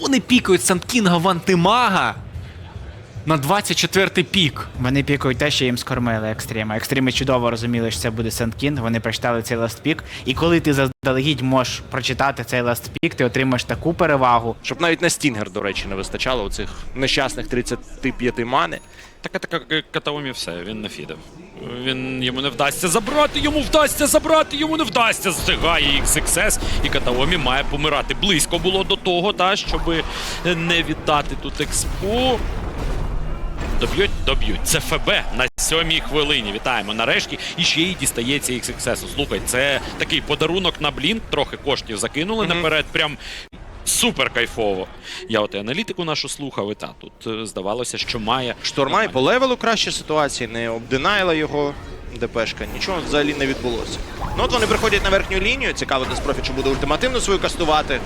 вони пікають Сандкінга в антимага на 24-й пік. Вони пікають те, що їм скормили екстріма. Екстріми чудово розуміли, що це буде Сенткін. Вони прочитали цей ластпік. І коли ти заздалегідь можеш прочитати цей ластпік, ти отримаєш таку перевагу. Щоб навіть на Стінгер, до речі, не вистачало оцих нещасних 35 мани. Така така Катаомі все, він нафідав. Він йому не вдасться забрати, йому вдасться забрати, йому не вдасться. Зстигає XXS, і Катаомі має помирати. Близько було до того, та, щоб не віддати тут експу. Доб'ють, доб'ють. Це ФБ на сьомій хвилині. Вітаємо нарешті. І ще й дістається XXS. Слухай, це такий подарунок на блін. Трохи коштів закинули наперед. Прям супер кайфово. Я от і аналітику нашу слухав, і та тут е, здавалося, що має Шторма і по левелу кращі ситуації, не обдинайла його ДПшка. Нічого взагалі не відбулося. Ну от вони приходять на верхню лінію. Цікаво, Деспрофі, чи буде ультимативно свою кастувати.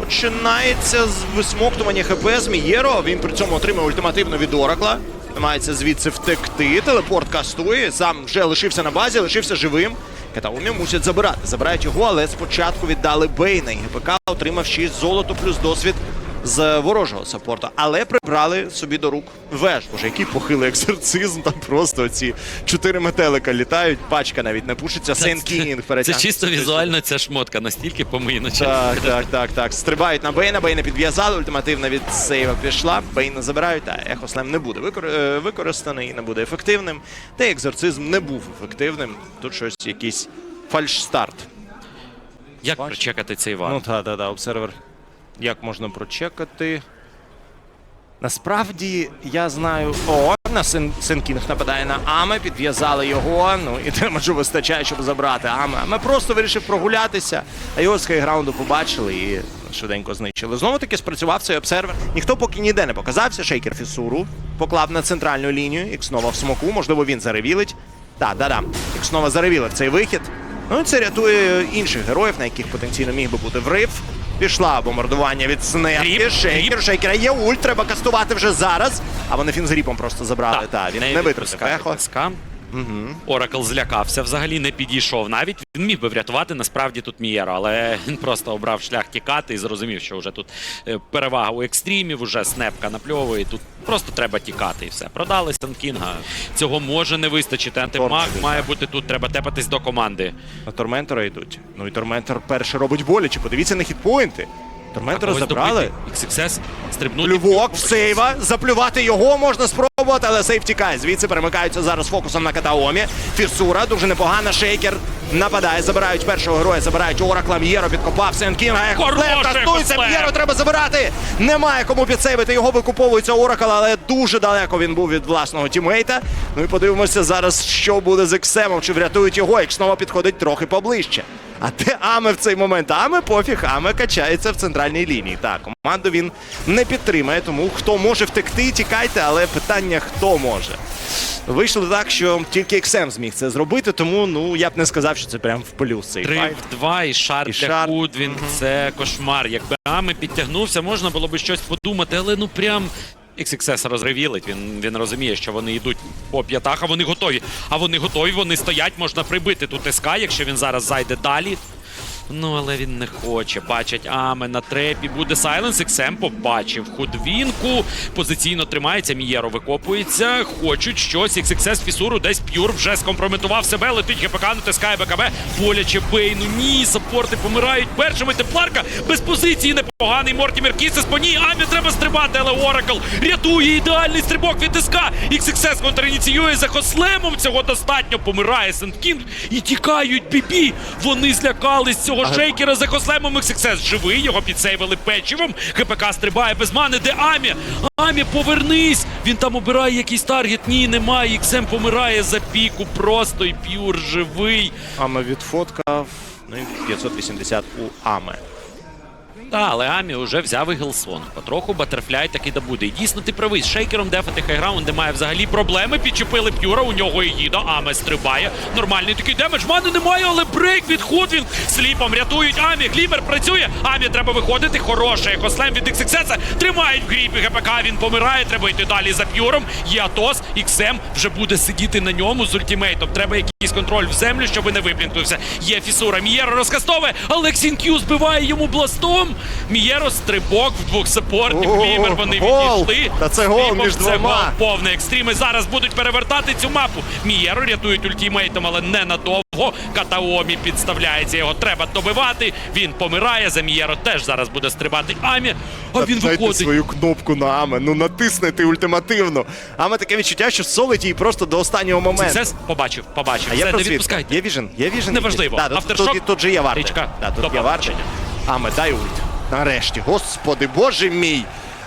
Починається з висмоктування ХП з Мієро. Він при цьому отримує ультимативно від Оракла. Намагається звідси втекти. Телепорт кастує. Сам вже лишився на базі, лишився живим. Катаумі мусять забирати. Забирають його, але спочатку віддали Бейна. І ГПК отримав 6 золото плюс досвід з ворожого саппорту. Але прибрали собі до рук веж. Боже, який похилий екзорцизм. Там просто ці чотири метелика літають. Пачка навіть не пушиться. Сейн Кінг Це чисто візуально ця шмотка, настільки помийноча. так, так, так, так. Стрибають на Бейна, Бейна підв'язали, ультимативна від сейва пішла. Бейна забирають, та Ехослем не буде викор... е, використаний, не буде ефективним. Та екзорцизм не був ефективним. Тут щось якийсь фальш-старт. Як прочекати цей вар? Ну так, так, так, обсервер. Як можна прочекати? Насправді я знаю. О, на Сен, Сенкінг нападає на Аме, підв'язали його. Ну і демеджу вистачає, щоб забрати Аме. Аме просто вирішив прогулятися, а його з хайграунду побачили і швиденько знищили. Знову таки спрацював цей обсервер. Ніхто поки ніде не показався. Шейкер Фісуру поклав на центральну лінію. Ікснова в смоку. Можливо, він заревілить. Так, да-да. Ікснова заревілив цей вихід. Ну і це рятує інших героїв, на яких потенційно міг би бути врив. Пішла бомбардування від снепки. Шейкер, шейкера є ульт, треба кастувати вже зараз. А вони фін з гріпом просто забрали. Та, він не, витратив ехо. ТСК. Оракл злякався, взагалі не підійшов. Навіть він міг би врятувати насправді тут Мієро, але він просто обрав шлях тікати і зрозумів, що вже тут е, перевага у екстримів, уже снепка напльовує. Тут просто треба тікати і все. Продали Санкінга. Цього може не вистачити. Антимаг має бути тут. Треба тепатись до команди. На Торментора йдуть. Ну і Торментор перше робить боляче. Подивіться на хітпоінти. Торментора забрали. XXS стрибнути. Плювок в сейва. Заплювати його можна спробувати, але сейв тікає. Звідси перемикаються зараз фокусом на Катаомі. Фірсура дуже непогана. Шейкер нападає. Забирають першого героя, забирають Оракла. М'єро підкопав Сенкінга. Ехослем! М'єро треба забирати. Немає кому підсейвити. Його викуповується Оракл, але дуже далеко він був від власного тімейта. Ну і подивимося зараз, що буде з Ексемом. Чи врятують його, як знову підходить трохи поближче. А де Аме в цей момент? Аме пофіг, Аме качається в центральній лінії. Так, команду він не підтримає, тому хто може втекти, тікайте, але питання хто може. Вийшло так, що тільки Ексем зміг це зробити, тому ну я б не сказав, що це прям в плюс цей Три файт. в два і шар І для шар. Гудвін. Це кошмар. Якби Ами підтягнувся, можна було би щось подумати, але ну прям. XXS розревілить, він, він розуміє, що вони йдуть по п'ятах, а вони готові. А вони готові, вони стоять, можна прибити тут СК, якщо він зараз зайде далі. Ну, але він не хоче. Бачать Аме на трепі. Буде Сайленс. XM побачив худвінку. Позиційно тримається. Мієро викопується. Хочуть щось. XXS Фісуру десь п'юр вже скомпрометував себе. Летить ГПК, натискає БКБ. Боляче Бейну. Ні, саппорти помирають першими. Тепларка без позиції непоганий. Мортімер Кісес по ній. Амі треба стрибати, але Оракл рятує ідеальний стрибок від СК. XXS контриніціює за Хослемом. Цього достатньо. Помирає Сенткінг і тікають бібі. Вони злякались цього шейкера за Кослемом XXS живий. Його підсейвили печивом. ГПК стрибає без мани. Де Амі? Амі, повернись! Він там обирає якийсь таргет. Ні, немає. Іксем помирає за піку. Просто і п'юр живий. Аме відфоткав. Ну і 580 у Аме. Та, але Амі вже взяв і Гелсон. Потроху Батерфляй таки добуде. І дійсно ти правий. З шейкером дефати хайграунд, де має взагалі проблеми. Підчепили п'юра, у нього і їда. Аме стрибає. Нормальний такий демедж. Мани немає, але брейк від Ходвін. Сліпом рятують Амі. Глімер працює. Амі треба виходити. Хороший Екослем від XXS. Тримають в гріпі ГПК. Він помирає. Треба йти далі за п'юром. Є Атос. XM вже буде сидіти на ньому з ультимейтом. Треба якийсь контроль в землю, щоб не виплінтувався. Є фісура. Мієро розкастовує. Алексін Кью збиває йому бластом. Мієро стрибок в двох саппортів. О, Клімер вони відійшли. Та це гол між це двома. гол повний. Екстріми зараз будуть перевертати цю мапу. Мієро рятують ультімейтом, але ненадовго. Катаомі підставляється. Його треба добивати. Він помирає. За Мієро теж зараз буде стрибати. Амі. А він Дайте виходить. свою кнопку на Аме, ну натиснете ультимативно. Аме таке відчуття, що солить її просто до останнього моменту. Сексес побачив, побачив. А Все, є не відпускайте. є віжен, є віжен. Неважливо. Да, тут, Афтершок. тут, тут же є варта. Річка. Да, тут є варта. Аме, дай ульт. Нарешті, господи, боже мій.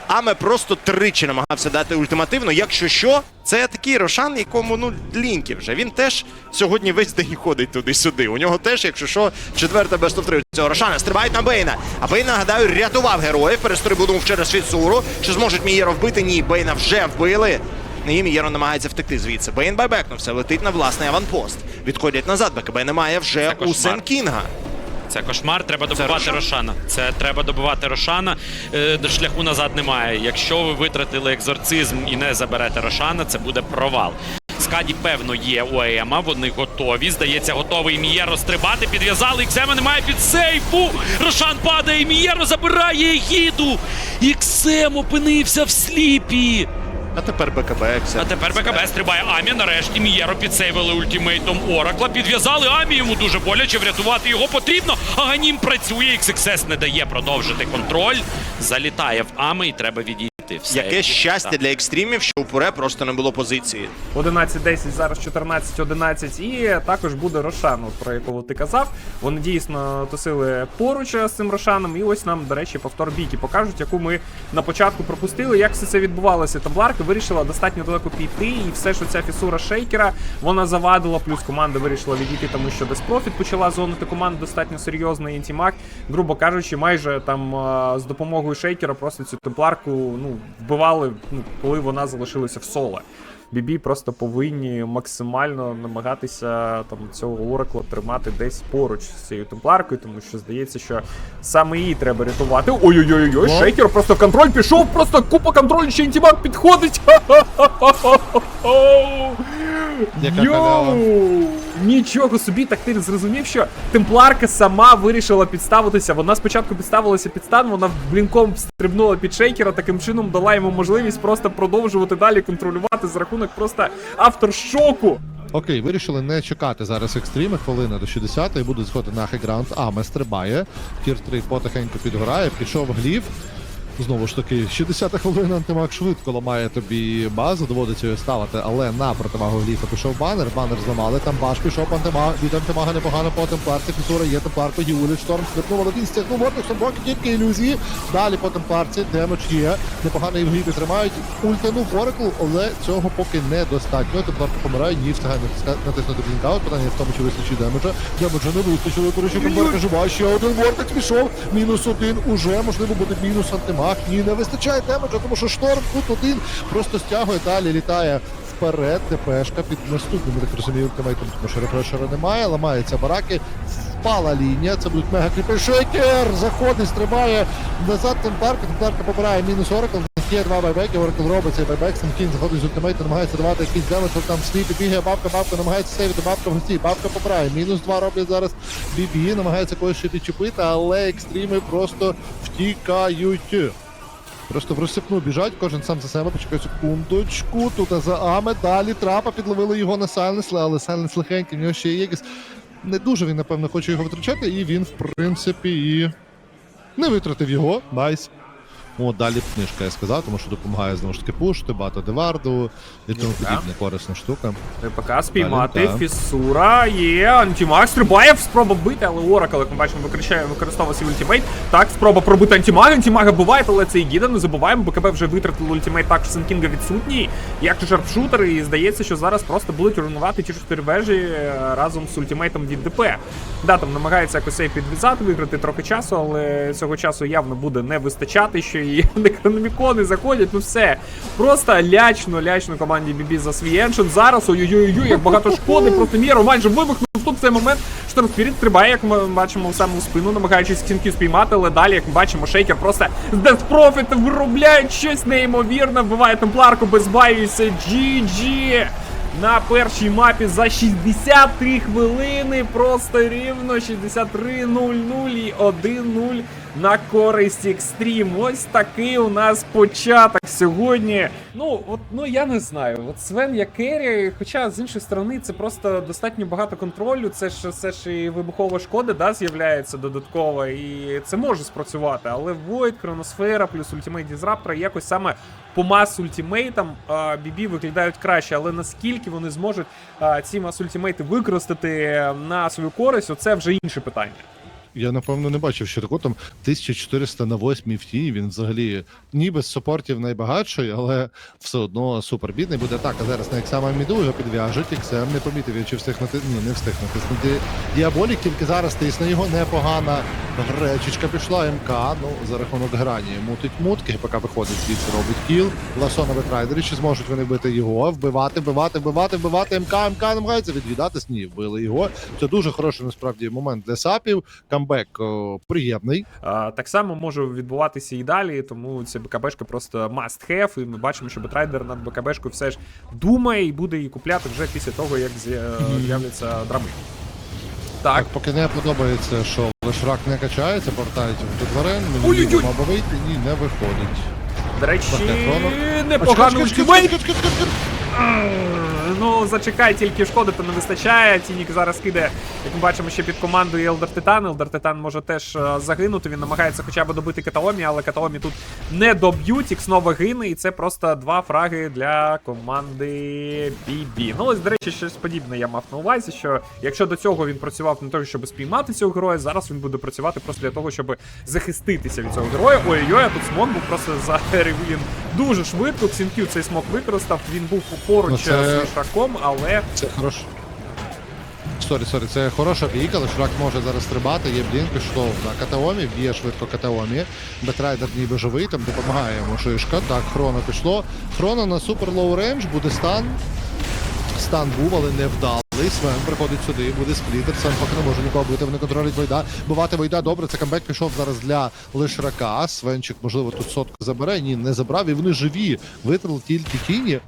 Аме просто тричі намагався дати ультимативно. Якщо що, це такий Рошан, якому ну ліньки вже. Він теж сьогодні весь день ходить туди-сюди. У нього теж, якщо що, четверта best of 3 цього Рошана. Стрибають на Бейна. А Бейн, нагадаю, рятував героїв. Перестрибнув через фіцуру. Чи зможуть Мієро вбити? Ні, Бейна вже вбили. І Мієро намагається втекти звідси. Бейн байбекнувся, летить на власний аванпост. Відходять назад, БКБ немає вже у кошмар. Сенкінга. Це кошмар, треба добивати Рошан? Рошана. Це треба добивати Рошана. Е, шляху назад немає. Якщо ви витратили екзорцизм і не заберете Рошана, це буде провал. Скаді, певно, є у Ема, вони готові. Здається, готовий Мієро стрибати. Підв'язали. Іксема немає під сейфу. Рошан падає, Мієро забирає гіду. Іксем опинився в сліпі. А тепер БКБ. Все. А тепер БКБ стрибає Амі. Нарешті Мієро підсейвили ультимейтом Оракла. Підв'язали Амі. Йому дуже боляче врятувати його потрібно. Аганім працює. XXS не дає продовжити контроль. Залітає в Ами і треба відійти. Все. Яке щастя для екстримів, що у Пуре просто не було позиції. 11-10, зараз 14-11, і також буде Рошан, про якого ти казав. Вони дійсно тусили поруч з цим Рошаном, і ось нам, до речі, повтор бійки покажуть, яку ми на початку пропустили. Як все це відбувалося? Табларка вирішила достатньо далеко піти, і все, що ця фісура шейкера, вона завадила, плюс команда вирішила відійти, тому що Деспрофіт почала зонити команду достатньо серйозно. І Інтімак, грубо кажучи, майже там з допомогою шейкера просто цю темпларку ну, вбивали, ну, коли вона залишилася в соло. Бібі просто повинні максимально намагатися там цього Оракла тримати десь поруч з цією темпларкою, тому що здається, що саме її треба рятувати. Ой-ой-ой, шейкер просто в контроль пішов, просто купа контролю, ще інтімак підходить. Йоу! Нічого собі, так ти зрозумів, що темпларка сама вирішила підставитися. Вона спочатку підставилася під стан, вона блінком стрибнула під шейкера, таким чином дала йому можливість просто продовжувати далі контролювати за рахунок просто авторшоку. Окей, вирішили не чекати зараз екстріми, хвилина до 60 і будуть сходити на хейграунд. Аме стрибає. Тір 3 потихеньку підгорає, пішов глів. Знову ж таки, 60 хвилина антимаг швидко ламає тобі базу, доводиться її ставити, але на противагу гліфа пішов банер, банер зламали, там баш пішов антимаг, від антимага непогано по темпларці, фісура є темпларка, Юлі, шторм але він стягнув вортик, Сомбоки, тільки ілюзії. Далі по темпларці, демедж є, непогано і в гліфі тримають, ультанув Оракл, але цього поки недостатньо. Темпларка помирає, ні, встигає натиснути блінкаут, питання в тому, чи вистачить демеджа. Демеджа не вистачило, коротше, темпларка жива, ще один вортик пішов, мінус один, уже, можливо, буде мінус антимаг. Ні, не вистачає демеджа, тому що шторм тут один просто стягує далі, літає вперед, ТПшка під наступним, так розумію, ультимейтом, тому що рефрешера немає, ламаються бараки, впала лінія, це будуть мега кріпи. Шейкер заходить, стрибає назад темпларка, темпларка побирає мінус Оракл, Є два байбеки, Оракл робить цей байбек, Самкін заходить з ультимейту, намагається давати якийсь демедж, але там сліпі бігає бабка, бабка намагається сейвити, бабка в гості, бабка побирає. Мінус два роблять зараз Бібі, намагається когось ще підчепити, але екстріми просто втікають. Просто в розсипну біжать, кожен сам за себе, почекай секундочку. Тут за Аме, далі трапа підловили його на Сайленс, але Сайленс легенький, в нього ще є якийсь. Не дуже він, напевно, хоче його витрачати, і він, в принципі, і не витратив його. Найс. О, далі книжка, я сказав, тому що допомагає знову ж таки пушити, багато деварду і тому подібне корисна штука. ТПК спіймати, Далі, так. фісура є, антимаг стрибає, спроба бити, але Оракл, як ми бачимо, використовує, використовує свій ультимейт. Так, спроба пробити антимага, антимага буває, але це і гіда, не забуваємо, БКБ вже витратили ультимейт, також Сенкінга відсутній, як і шарпшутер, і здається, що зараз просто будуть руйнувати ті чотири вежі е, разом з ультимейтом від ДП. Да, там намагається якось підв'язати, виграти трохи часу, але цього часу явно буде не вистачати, що і некрономікони заходять, ну все. Просто лячно, лячно команді BB за свій еншен. Зараз ой-ой-ой, як багато шкоди, просто Міро майже вибухнув. Тут в цей момент Шторм Спіріт стрибає, як ми бачимо в саму спину, намагаючись кінків спіймати, але далі, як ми бачимо, шейкер просто з Profit виробляють щось неймовірне, вбиває темпларку без баю і це GG! На першій мапі за 63 хвилини, просто рівно 63-0-0 і 1-0 на користь екстрім. Ось такий у нас початок сьогодні. Ну, от, ну я не знаю. От Свен як керрі, хоча з іншої сторони, це просто достатньо багато контролю. Це ж це ж і вибухова шкода, да, з'являється додатково, і це може спрацювати. Але Void, Хроносфера плюс Ультимейт Дізраптора якось саме по мас ультимейтам BB виглядають краще, але наскільки вони зможуть а, ці мас ультимейти використати на свою користь, оце вже інше питання. Я напевно не бачив ще такого там 1400 на 8 в тіні. Він взагалі ніби з супортів найбагатший, але все одно супер бідний буде так. А зараз на Ексама Міду його підв'яжуть. Ексем не помітив, він чи встиг нати... Ні, не встиг натиснути Діаболік, тільки зараз тисне його непогана гречечка пішла. МК. Ну за рахунок грані мутить мутки. ГПК виходить звідси, робить кіл. Ласо на ветрайдері. Чи зможуть вони бити його? Вбивати, вбивати, вбивати, вбивати. МК, МК намагається відвідатись. Ні, вбили його. Це дуже хороший насправді момент для сапів. Камбек о, приємний. А, так само може відбуватися і далі, тому ця БКБшка просто must have, і ми бачимо, що Бетрайдер над БКБшкою все ж думає і буде її купляти вже після того, як з'являться драми. Так, Так, поки не подобається, що лишрак не качається, повертають в тварин. Мені мав вийти, ні, не виходить. до речі, ультимейт. Ну, зачекай, тільки шкоди то не вистачає. Тінік зараз киде, як ми бачимо, ще під командою Елдер Титан. Елдер Титан може теж е, загинути. Він намагається хоча б добити Катаомі, але Катаомі тут не доб'ють. Ікс знову гине, і це просто два фраги для команди BB. Ну, ось, до речі, щось подібне я мав на увазі, що якщо до цього він працював не того, щоб спіймати цього героя, зараз він буде працювати просто для того, щоб захиститися від цього героя. Ой-ой, а тут смок був просто зарив він дуже швидко. Ксінкю цей смок використав. Він був поруч Ну, це- з Шраком, але Це хорош. Сорі, сорі, це хороша бійка, Лишрак може зараз стрибати, є блінк, пішов на Катаомі, б'є швидко Катаомі. Бетрайдер ніби живий, там допомагає йому шишка. Так, хроно пішло. Хроно на супер лоу рейндж, буде стан. Стан був, але не вдалий. Свен приходить сюди, буде сплітер. Свен поки не може нікого бити, вони контролюють Войда. Бивати Войда, добре, це камбек пішов зараз для Лишрака. Свенчик, можливо, тут сотку забере. Ні, не забрав, і вони живі. Витрали тільки тіні.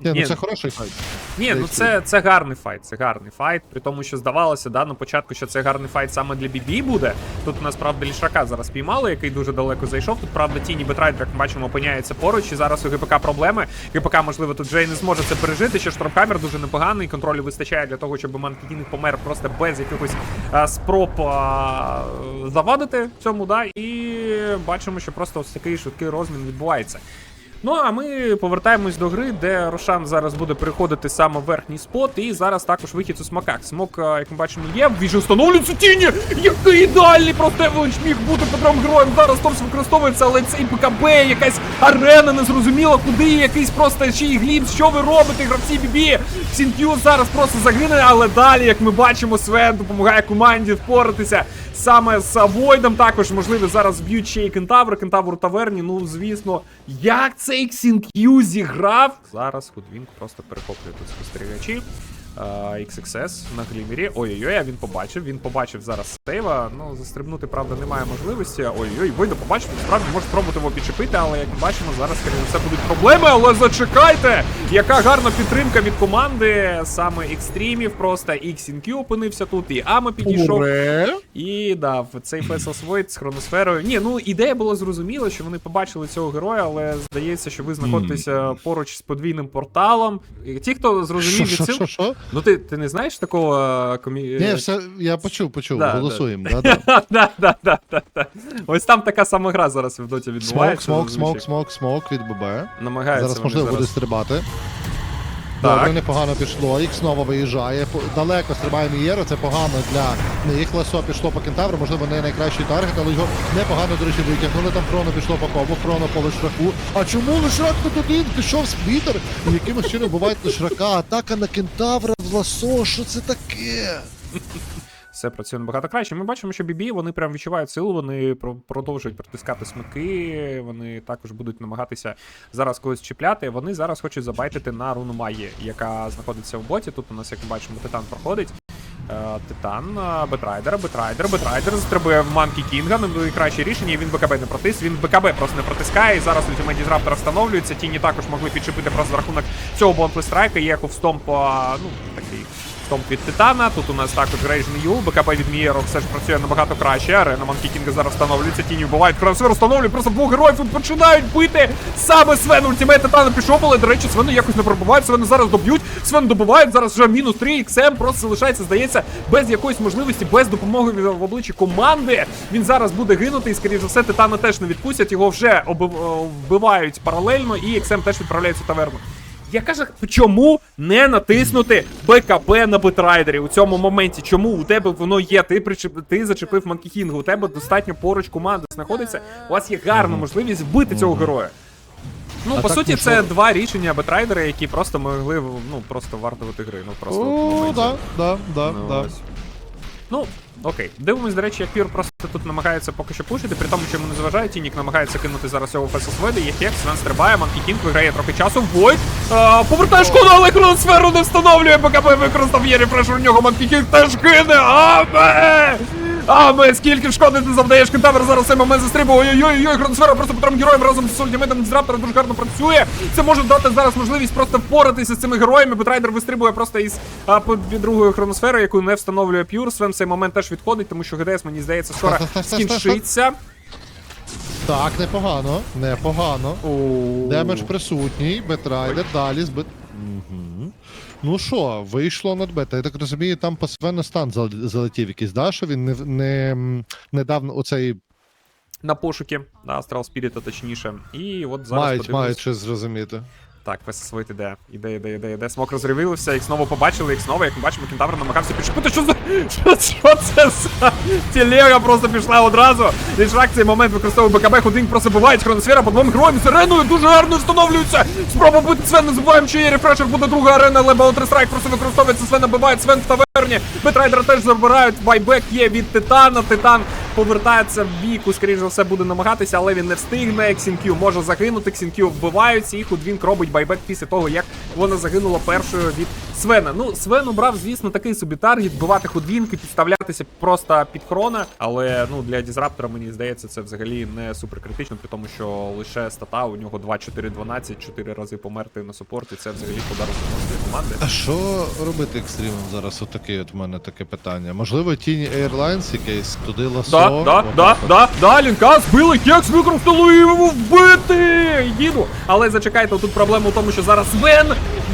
Ні, Ні. ну це хороший файт. ні, ну це, це гарний файт. Це гарний файт. При тому, що здавалося, да, на початку, що це гарний файт саме для BB буде. Тут у нас правда лішака зараз піймали, який дуже далеко зайшов. Тут правда тіні Бетрайдер, як ми бачимо, опиняється поруч. І зараз у ГПК проблеми. ГПК, можливо, тут вже і не зможе це пережити. Що Штормхаммер дуже непоганий. Контролю вистачає для того, щоб Манкітінг помер просто без якихось а, спроб а, завадити цьому. Да, і бачимо, що просто ось такий швидкий розмін відбувається. Ну а ми повертаємось до гри, де Рошан зараз буде переходити саме в верхній спот, і зараз також вихід у смоках. Смок, як ми бачимо, є. Він же встановлюється тіні! Який ідеальний просто Евелич міг бути Петром героєм. Зараз Торс використовується, але цей ПКБ, якась арена незрозуміла, куди якийсь просто ще й глімс. Що ви робите, гравці Бібі? Сінк'ю зараз просто загине, але далі, як ми бачимо, Свен допомагає команді впоратися саме з Войдом. Також, можливо, зараз б'ють ще і Кентавр, Кентавр таверні. Ну, звісно, як цей Ксінк'ю зіграв. Зараз Худвінк просто перехоплює тут спостерігачі. XXS на глімері. Ой-ой-ой, а він побачив. Він побачив зараз сейва. Ну, застрибнути, правда, немає можливості. Ой-ой, Войда побачив, справді може спробувати його підчепити, але як ми бачимо, зараз скоріше все будуть проблеми. Але зачекайте! Яка гарна підтримка від команди, саме екстримів, просто XNQ опинився тут, і Ама підійшов. Уре! І да, цей Vessels Void з хроносферою. Ні, ну ідея була зрозуміла, що вони побачили цього героя, але здається, що ви знаходитеся поруч з подвійним порталом. І ті, хто зрозумів Що, від що, що, що? Ну ти, ти не знаєш такого е, комі... Ні, все, я почув, почув, Да, голосуємо. Да, да. да, да, да, да, да. Ось там така сама гра зараз в доті відбувається. смок, смок, смок, смок, смок від ББ. Намагаються Зараз можливо зараз... буде стрибати. Добре, непогано пішло. Їх знову виїжджає. Далеко стрибає Мієро, це погано для них. Ласо пішло по кентавру, можливо, не найкращий таргет, але його непогано, до речі, витягнули. Там Хроно пішло по кобу, Хроно по лишраку. А чому лишрак тут один? Пішов сплітер. І якимось чином бувають лишрака. Атака на кентавра в ласо. Що це таке? Все працює набагато краще. Ми бачимо, що BB, вони прям відчувають силу, вони продовжують притискати смики, вони також будуть намагатися зараз когось чіпляти. Вони зараз хочуть забайтити на руну Маї, яка знаходиться в боті. Тут у нас, як ми бачимо, Титан проходить. Е, Титан, е, Бетрайдер, Бетрайдер, Бетрайдер застрибує в Манкі Кінга. Ну, найкраще рішення. Він БКБ не протис. Він БКБ просто не протискає. І зараз ультимейт Дізраптора встановлюється. Тіні також могли підчепити просто за рахунок цього бонплей страйка. Є Ховстомп, ну такий Стомп від Титана. Тут у нас також Рейжен Ю. БКБ від Мієро все ж працює набагато краще. Арена Манкі Кінга зараз встановлюється. Тіні вбивають. Красивер встановлює. Просто двох героїв тут починають бити. Саме Свен ультимейт Титана пішов, але, до речі, Свену якось не пробувають. Свену зараз доб'ють. Свен добивають. Зараз вже мінус 3 XM. Просто залишається, здається, без якоїсь можливості, без допомоги в обличчі команди. Він зараз буде гинути, і, скоріш за все, Титана теж не відпустять. Його вже вбивають паралельно, і XM теж відправляється в таверну. Я кажу, чому не натиснути БКБ на битрайдері у цьому моменті? Чому у тебе воно є? Ти причеп... ти зачепив Манкі Кінга, у тебе достатньо поруч команди знаходиться. У вас є гарна можливість вбити цього героя. Ну, А по суті, це що? два рішення бетрайдера, які просто могли ну просто вартувати гри. Ну просто О, да, да, да, Ну, да. ось. Ну, окей. Дивимось, до речі, як Пір просто тут намагається поки що пушити, при тому, що йому не зважає, Тінік намагається кинути зараз цього Фесосведи, є хекс, Свен стрибає, Манкі Кінг виграє трохи часу. Войт повертає шкоду, але хроносферу не встановлює. поки використав Єрі Фреш, у нього. Манкі Кінг теж кине. Аме! Аме, скільки шкоди ти завдаєш кентавр зараз цей момент застрибує. Ой-ой-ой, хроносфера просто по трьом героям разом з ультимейтом з раптора дуже гарно працює. Це може дати зараз можливість просто впоратися з цими героями. Бетрайдер вистрибує просто із а, під під другою хроносферою, яку не встановлює П'юр. Свен в цей момент теж відходить, тому що ГДС, мені здається, скоро скінчиться. Так, непогано, непогано. Демедж присутній, Бетрайдер, далі збит. Угу. Ну що, вийшло над бета. Я так розумію, там по Свену стан залетів якийсь, да? Що він не, не, не дав оцей. На пошуки, на Астрал Спіріта точніше. І от зараз Мають, подивимось. мають щось зрозуміти. Так, Весесвит іде. Іде, іде, іде, іде. Смок розривився, їх знову побачили, їх знову, як ми бачимо, кентавр намагався підшипити. Що за. Що, що це за телега просто пішла одразу. Лішак в цей момент використовує БКБ, ходинг просто бувають. Хроносфера по двом героям з ареною дуже гарно встановлюється. Спроба бити Свен, не забуваємо, що є рефрешер, буде друга арена, але Баунтрестрайк просто використовується. Свен набиває Свен в таверні. Бетрайдера теж забирають. Байбек є від Титана. Титан повертається в бійку, скоріш за все, буде намагатися, але він не встигне. Ксінкю може загинути. Ксінкю вбиваються, і Худвінк робить байбек після того, як вона загинула першою від Свена. Ну, Свен обрав, звісно, такий собі таргет, вбивати Худвінк підставлятися просто під хрона. Але ну для Дізраптора, мені здається, це взагалі не супер критично, при тому, що лише стата у нього 2-4-12, 4 рази померти на супорті. Це взагалі подарунок для команди. А що робити екстримом зараз? Отаке от в мене таке питання. Можливо, тіні Airlines якесь туди ласо. Да, да, да, да, да, лінка збили, кекс використали і його вбити! Їду. Але зачекайте, тут проблема в тому, що зараз Вен,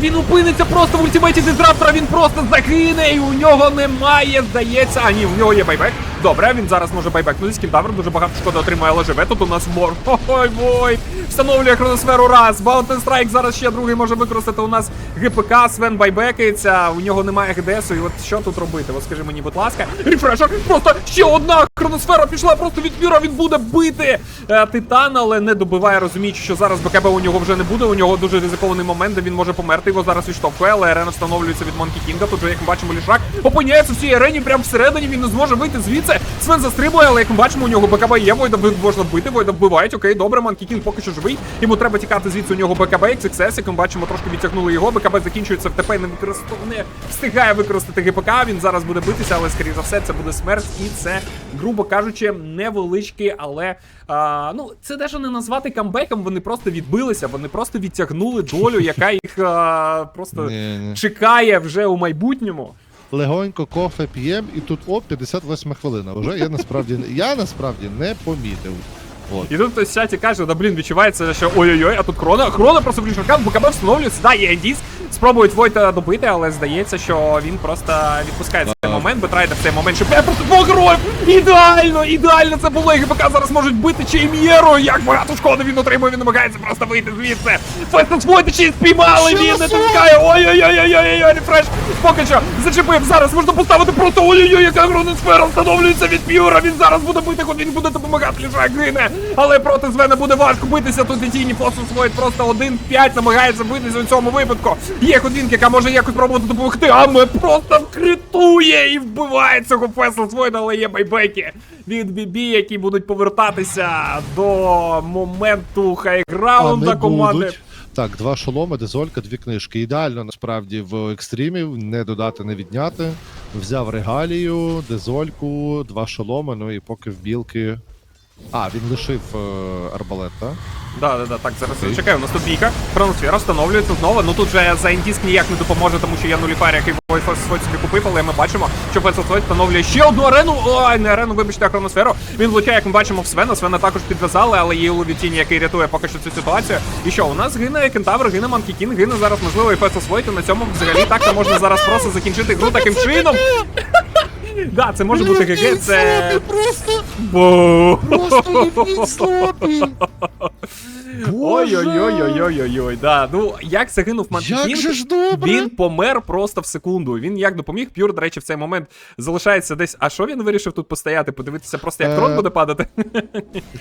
він опиниться просто в ультимейті Дизраптора, він просто загине, і у нього немає, здається. А ні, у нього є байбек. Добре, він зараз може байбекнути. Кіндавр дуже багато шкоди отримає, але живе. Тут у нас мор. Ой, бой. Встановлює хроносферу раз. Баунтен Страйк зараз ще другий може використати. У нас ГПК, Свен байбекається. У нього немає ГДСу. І от що тут робити? От скажи мені, будь ласка. Рефрешер. Просто ще одна хроносфера пішла просто від Піра. Він буде бити е, Титана, але не добиває, розуміючи, що зараз БКБ у нього вже не буде. У нього дуже ризикований момент, де він може померти. Його зараз відштовхує, але арена встановлюється від Монкі Кінга. Тут же, як ми бачимо, лішак опиняється в цій арені прямо всередині. Він не зможе вийти звідси. Свен застрибує, але як ми бачимо, у нього БКБ є. Войда можна вбити, Войда вбивають. Окей, добре, Монкі Кінг поки що живий. Йому треба тікати звідси. У нього БКБ, XXS, як ми бачимо, трошки відтягнули його. БКБ закінчується в ТП, не використовує, не встигає використати ГПК. Він зараз буде битися, але скоріше за все це буде смерть. І це, грубо кажучи, невеличкий, але а, ну це даже не назвати камбеком. Вони просто відбилися, вони просто відтягнули долю, яка їх а, просто Ні, ні. чекає вже у майбутньому. Легонько кофе п'єм, і тут оп, 58 хвилина. Вже я насправді я насправді не помітив. От. І тут хтось в чаті каже, да блін, відчувається, що ой-ой-ой, а тут крона. Крона просто лішаках, БКБ встановлюється, да, є Едіс, спробують Войта добити, але здається, що він просто відпускає цей момент, Бетрайдер в цей момент шипе просто двох героїв. Ідеально, ідеально це було. І ГПК зараз можуть бити Чейм'єру. Як багато шкоди він отримує, він намагається просто вийти звідси. Фестас Войта ще й спіймали, він не тискає. Ой-ой-ой-ой-ой-ой, рефреш. Поки що зачепив. Зараз можна поставити просто ой-ой-ой, яка гроносфера встановлюється від П'юра. Він зараз буде бити, хоч він буде допомагати, лежак гине. Але проти Звена буде важко битися. Тут і тіні Фосус Войт просто 1-5 намагається битися у цьому випадку. Є ходінка, яка може якось пробувати допомогти, а ми просто критує і вбиває цього Фесус Войда, але є байбеки від BB, які будуть повертатися до моменту хайграунда команди. Так, два шоломи, дезолька, дві книжки. Ідеально насправді в екстримів не додати, не відняти. Взяв регалію, дезольку, два шоломи, ну і поки в білки А, він лишив е, арбалета. Да, да, да, так, зараз я чекаю, у нас тут бійка. Хроносфера встановлюється знову. Ну тут же за індіск ніяк не допоможе, тому що є нуліфар, який Войфас собі купив, але ми бачимо, що Фесосвойт встановлює ще одну арену. Ой, не арену, вибачте, а хроносферу. Він влучає, як ми бачимо, в Свена. Свена також підв'язали, але є Лувітінь, який рятує поки що цю ситуацію. І що, у нас гине Кентавр, гине Манкі Кінг, гине зараз, можливо, і Фесосвойт, і на цьому взагалі так не можна зараз просто закінчити гру таким чином. Да, це може бути ГГ, це. Просто, Бо. просто він слабий. Ой-ой-ой-ой-ой-ой. Да, ну як загинув Манкі Як же ж добре. Він помер просто в секунду. Він як допоміг. П'юр, до речі, в цей момент залишається десь. А що він вирішив тут постояти? Подивитися просто, як Е, трон буде падати.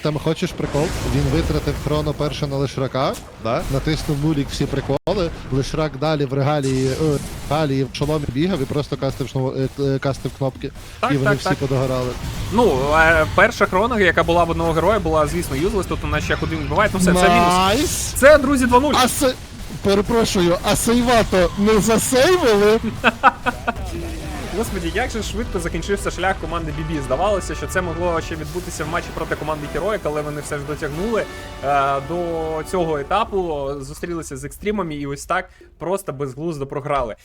Там хочеш прикол? Він витратив хроно перше на лишрака, да? натиснув нулік всі приколи, лишрак далі в регалії, е, регалії в шоломі бігав і просто кастив, шно- е, е, кастив кнопки. Так, і вони так, всі так. подогорали. Ну, е, перша хрона, яка була в одного героя, була, звісно, юзлес. Тут у нас ще один вбиває. Ну все, це мінус. Це, друзі, 2-0. А се... Перепрошую, а сейвато не засейвили? Господі, як же швидко закінчився шлях команди BB. Здавалося, що це могло ще відбутися в матчі проти команди Героїк, але вони все ж дотягнули е, до цього етапу, зустрілися з екстримами і ось так просто безглуздо програли.